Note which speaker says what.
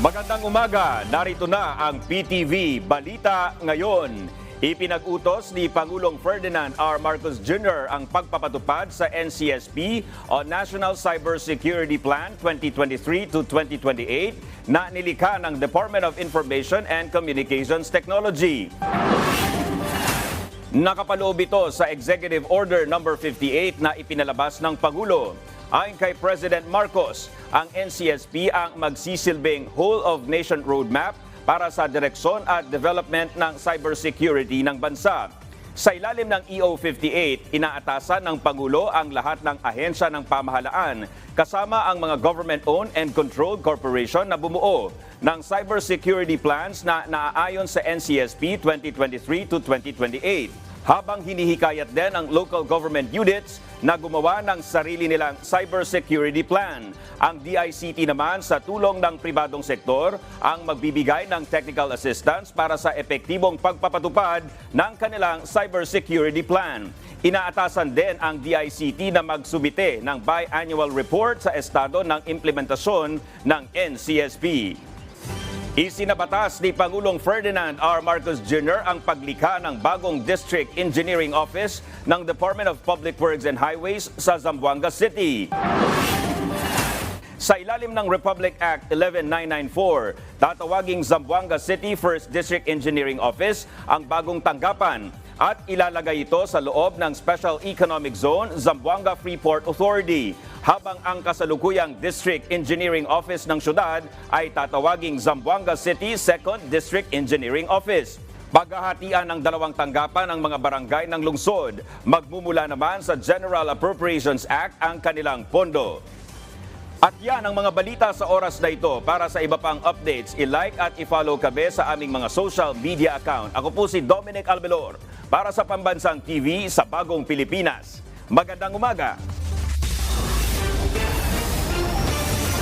Speaker 1: Magandang umaga, narito na ang PTV Balita Ngayon. Ipinag-utos ni Pangulong Ferdinand R. Marcos Jr. ang pagpapatupad sa NCSP o National Cybersecurity Plan 2023 to 2028 na nilikha ng Department of Information and Communications Technology. Nakapaloob ito sa Executive Order number 58 na ipinalabas ng Pangulo. Ayon kay President Marcos, ang NCSP ang magsisilbing whole of nation roadmap para sa direksyon at development ng cybersecurity ng bansa. Sa ilalim ng E EO58, inaatasan ng Pangulo ang lahat ng ahensya ng pamahalaan kasama ang mga government-owned and controlled corporation na bumuo ng cybersecurity plans na naaayon sa NCSP 2023 to 2028 habang hinihikayat din ang local government units na gumawa ng sarili nilang cybersecurity plan. Ang DICT naman sa tulong ng pribadong sektor ang magbibigay ng technical assistance para sa epektibong pagpapatupad ng kanilang cybersecurity plan. Inaatasan din ang DICT na magsubite ng biannual report sa estado ng implementasyon ng NCSP. Isinabatas ni Pangulong Ferdinand R. Marcos Jr. ang paglikha ng bagong District Engineering Office ng Department of Public Works and Highways sa Zamboanga City. Sa ilalim ng Republic Act 11994, tatawaging Zamboanga City First District Engineering Office ang bagong tanggapan at ilalagay ito sa loob ng Special Economic Zone Zamboanga Freeport Authority habang ang kasalukuyang District Engineering Office ng syudad ay tatawaging Zamboanga City Second District Engineering Office. Paghahatian ng dalawang tanggapan ng mga barangay ng lungsod, magmumula naman sa General Appropriations Act ang kanilang pondo. At yan ang mga balita sa oras na ito. Para sa iba pang updates, i-like at i-follow kabe sa aming mga social media account. Ako po si Dominic Albelor para sa Pambansang TV sa Bagong Pilipinas. Magandang umaga!